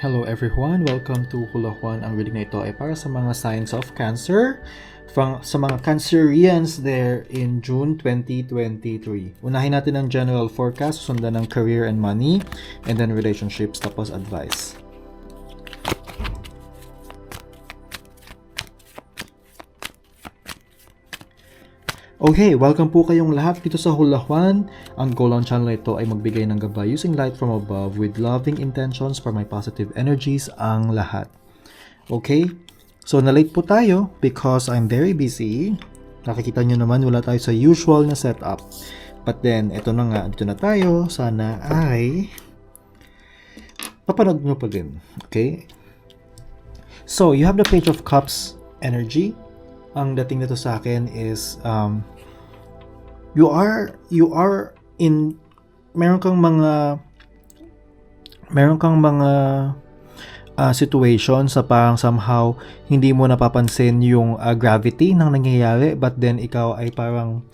Hello everyone, welcome to Hula Juan. Ang reading na ito ay para sa mga signs of cancer from, sa mga Cancerians there in June 2023. Unahin natin ang general forecast, sundan ng career and money, and then relationships, tapos advice. Okay, welcome po kayong lahat dito sa Hula Juan. Ang goal ng channel ito ay magbigay ng gabay using light from above with loving intentions for my positive energies ang lahat. Okay? So, na-late po tayo because I'm very busy. Nakikita nyo naman, wala tayo sa usual na setup. But then, eto na nga, dito na tayo. Sana ay papanood nyo pa din. Okay? So, you have the Page of Cups energy. Ang dating nito sa akin is um, you are you are in meron kang mga meron kang mga uh, situation sa parang somehow hindi mo napapansin yung uh, gravity ng nangyayari but then ikaw ay parang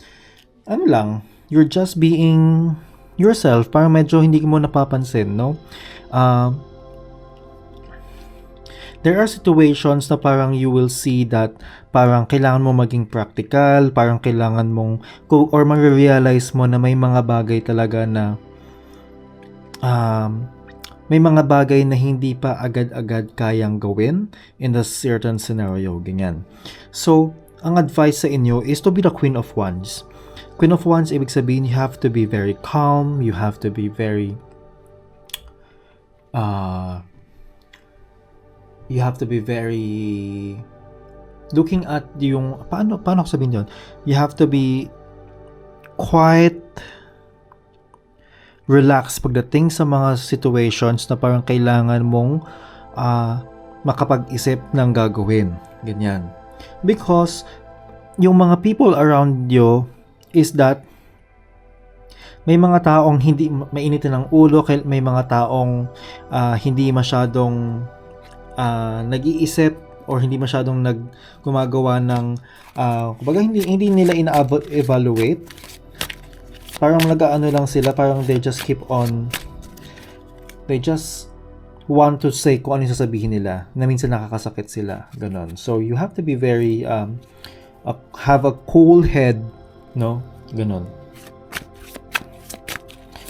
ano lang you're just being yourself parang medyo hindi mo napapansin no? Uh, there are situations na parang you will see that parang kailangan mo maging practical, parang kailangan mong or ma-realize mo na may mga bagay talaga na um, may mga bagay na hindi pa agad-agad kayang gawin in a certain scenario, ganyan. So, ang advice sa inyo is to be the Queen of Wands. Queen of Wands, ibig sabihin, you have to be very calm, you have to be very uh, you have to be very looking at yung paano paano ko sabihin yon you have to be quite relax pagdating sa mga situations na parang kailangan mong uh, makapag-isip ng gagawin. Ganyan. Because yung mga people around you is that may mga taong hindi mainitin ng ulo, may mga taong uh, hindi masyadong uh, nag-iisip or hindi masyadong nag gumagawa ng uh, kumbaga hindi hindi nila ina-evaluate. Parang nag-ano lang sila parang they just keep on they just want to say kung ano yung sasabihin nila na minsan nakakasakit sila ganon so you have to be very um, uh, have a cool head no? Ganon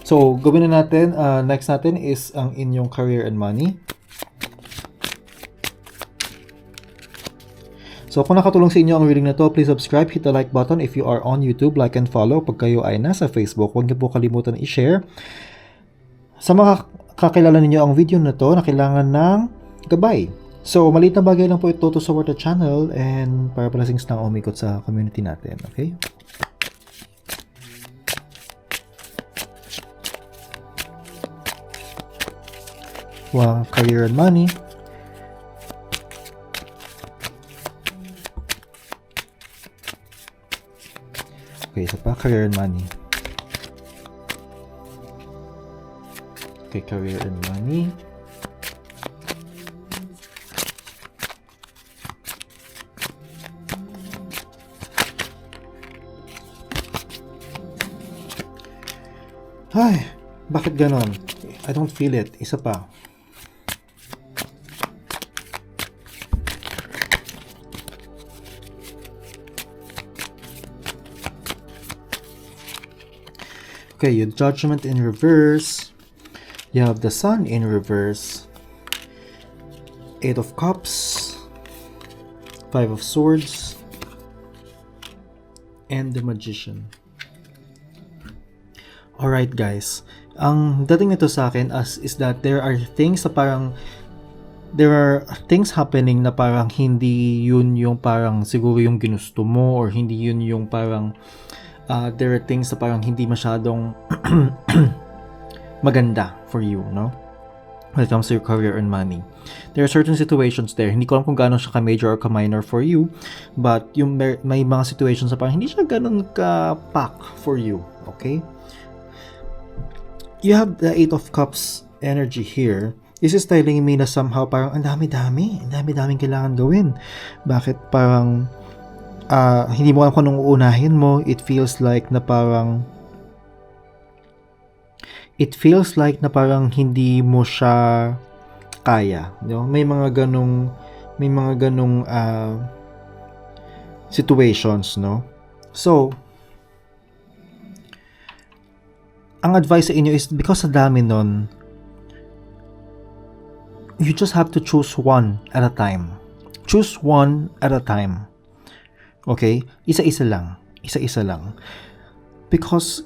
so gawin na natin uh, next natin is ang inyong career and money So kung nakatulong sa inyo ang reading na to, please subscribe, hit the like button if you are on YouTube, like and follow. Pag kayo ay nasa Facebook, huwag niyo po kalimutan i-share. Sa mga kakilala ninyo ang video na to na kailangan ng gabay. So, maliit na bagay lang po ito to support the channel and para blessings na umikot sa community natin. Okay? Wow, career and money. Okay, isa pa, career and money. Okay, career and money. Ay, bakit ganon? I don't feel it. Isa pa. Okay, your judgment in reverse. You have the sun in reverse. Eight of Cups. Five of Swords. And the Magician. Alright guys, ang dating nito sa akin as is that there are things na parang there are things happening na parang hindi yun yung parang siguro yung ginusto mo or hindi yun yung parang uh, there are things na parang hindi masyadong maganda for you, no? When it comes to your career and money. There are certain situations there. Hindi ko alam kung gaano siya ka-major or ka-minor for you. But yung may, may mga situations na parang hindi siya ganun ka-pack for you. Okay? You have the Eight of Cups energy here. This is telling me na somehow parang ang dami-dami. Ang dami-daming kailangan gawin. Bakit parang uh, hindi mo alam kung anong uunahin mo, it feels like na parang it feels like na parang hindi mo siya kaya. No? May mga ganong may mga ganong ah, situations, no? So, ang advice sa inyo is because sa dami nun, you just have to choose one at a time. Choose one at a time. Okay? Isa-isa lang. Isa-isa lang. Because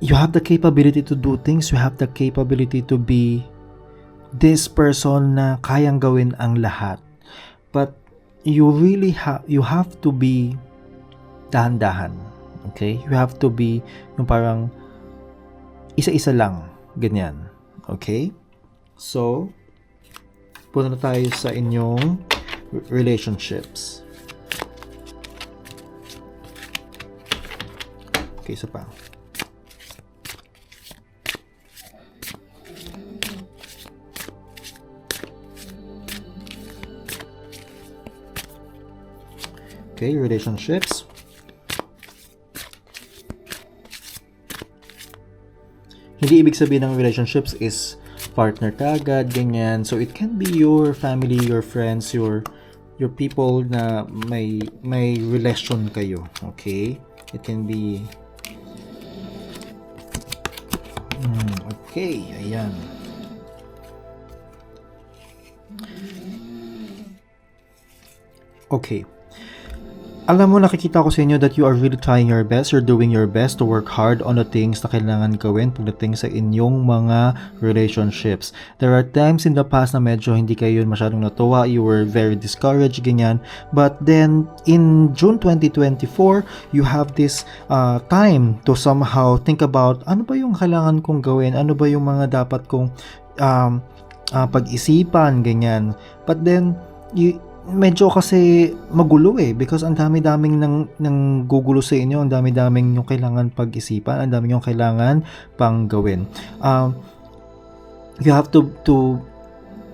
you have the capability to do things, you have the capability to be this person na kayang gawin ang lahat. But you really have you have to be dahan-dahan. Okay? You have to be yung parang isa-isa lang. Ganyan. Okay? So, punta na tayo sa inyong relationships. Okay, isa pa. Okay, relationships. Hindi ibig sabihin ng relationships is partner ka agad, ganyan. So it can be your family, your friends, your your people na may may relation kayo, okay? It can be Hmm, okay, ayan. Okay. Alam mo, nakikita ko sa inyo that you are really trying your best. You're doing your best to work hard on the things na kailangan gawin pagdating sa inyong mga relationships. There are times in the past na medyo hindi kayo masyadong natuwa. You were very discouraged, ganyan. But then, in June 2024, you have this uh, time to somehow think about ano ba yung kailangan kong gawin? Ano ba yung mga dapat kong um, uh, pag-isipan, ganyan. But then, you, medyo kasi magulo eh because ang dami-daming nang nang gugulo sa inyo, ang dami-daming yung kailangan pag-isipan, ang dami yung kailangan pang gawin. Um, you have to to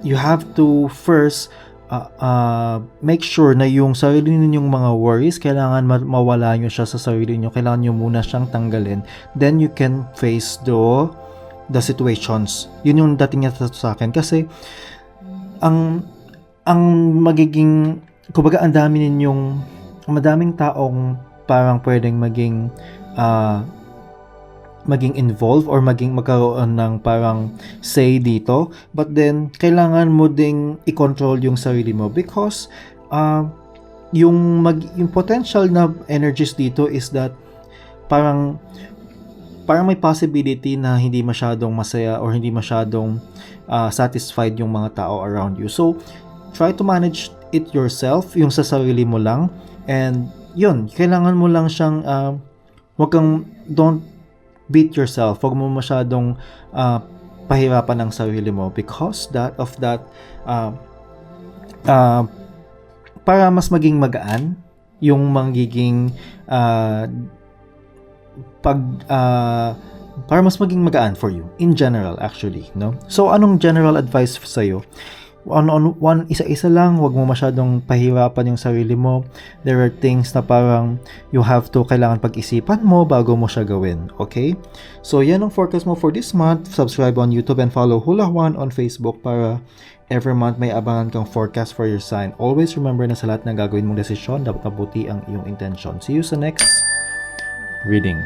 you have to first uh, uh, make sure na yung sarili ninyong mga worries, kailangan ma- mawala nyo siya sa sarili nyo. Kailangan nyo muna siyang tanggalin. Then you can face the the situations. Yun yung dating niya sa akin. Kasi, ang ang magiging kumbaga ang dami ninyong madaming taong parang pwedeng maging ah, maging involved or maging magkaroon ng parang say dito. But then kailangan mo ding i-control yung sarili mo because ah, yung mag yung potential na energies dito is that parang parang may possibility na hindi masyadong masaya or hindi masyadong ah, satisfied yung mga tao around you. So try to manage it yourself, yung sa sarili mo lang. And yun, kailangan mo lang siyang, uh, wag kang, don't beat yourself. Wag mo masyadong uh, pahirapan ang sarili mo because that of that, uh, uh, para mas maging magaan yung magiging uh, pag uh, para mas maging magaan for you in general actually no so anong general advice sa iyo one on one isa-isa lang. Wag mo masyadong pahirapan yung sarili mo. There are things na parang you have to kailangan pag-isipan mo bago mo siya gawin okay? So yan ang forecast mo for this month. Subscribe on YouTube and follow Hula Juan on Facebook para every month may abangan kang forecast for your sign. Always remember na sa lahat ng gagawin mong desisyon dapat mabuti ang iyong intention see you sa next reading